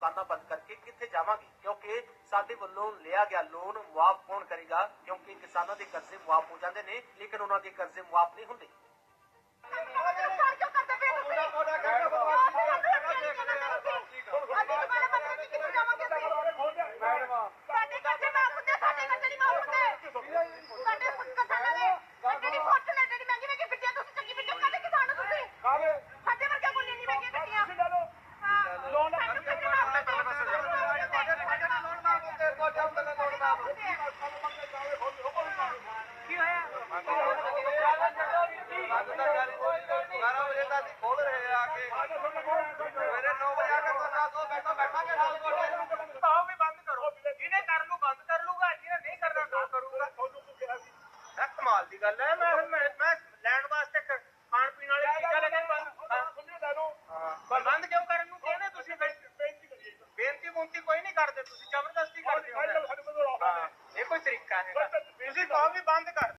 ਦੁਕਾਨਾਂ ਬੰਦ ਕਰਕੇ ਕਿੱਥੇ ਜਾਵਾਂਗੇ? ਕਿਉਂਕਿ ਸਾਡੇ ਵੱਲੋਂ ਲਿਆ ਗਿਆ ਲੋਨ ਮੁਆਫ ਕੌਣ ਕਰੇਗਾ? ਕਿਉਂਕਿ ਕਿਸਾਨਾਂ ਦੇ ਕਰਜ਼ੇ ਮੁਆਫ ਹੋ ਜਾਂਦੇ ਨੇ, ਲੇਕਿਨ ਉਹਨਾਂ ਦੇ ਕਰਜ਼ੇ ਮੁਆਫ ਨਹੀਂ ਹੁੰਦੇ। ਕੀ ਹੋਇਆ ਆਓ ਵੀ ਬੰਦ ਕਰੋ ਜਿਹਨੇ ਕਰ ਲੂ ਬੰਦ ਕਰ ਲੂਗਾ ਜਿਹਨੇ ਨਹੀਂ ਕਰਨਾ ਨਾ ਕਰੂਗਾ ਇਹ ਕਮਾਲ ਦੀ ਗੱਲ ਹੈ। ਮੈਂ ਲੈਣ ਵਾਸਤੇ ਖਾਣ ਪੀਣ ਵਾਲੀ ਚੀਜ਼ਾਂ ਬੰਦ ਕਿਉਂ ਕਰਨ ਨੂੰ ਕਹਿੰਦੇ ਤੁਸੀਂ ਬੇਨਤੀ ਬੁੰਤੀ ਕੋਈ ਨਹੀਂ ਕਰਦੇ ਤੁਸੀਂ ਜ਼ਬਰਦਸਤੀ ਕਰਦੇ ਹੋ ਹਾਂ, ਇਹ ਕੋਈ ਤਰੀਕਾ ਹੈ ਤੁਸੀਂ ਕਹੋ ਵੀ ਬੰਦ ਕਰ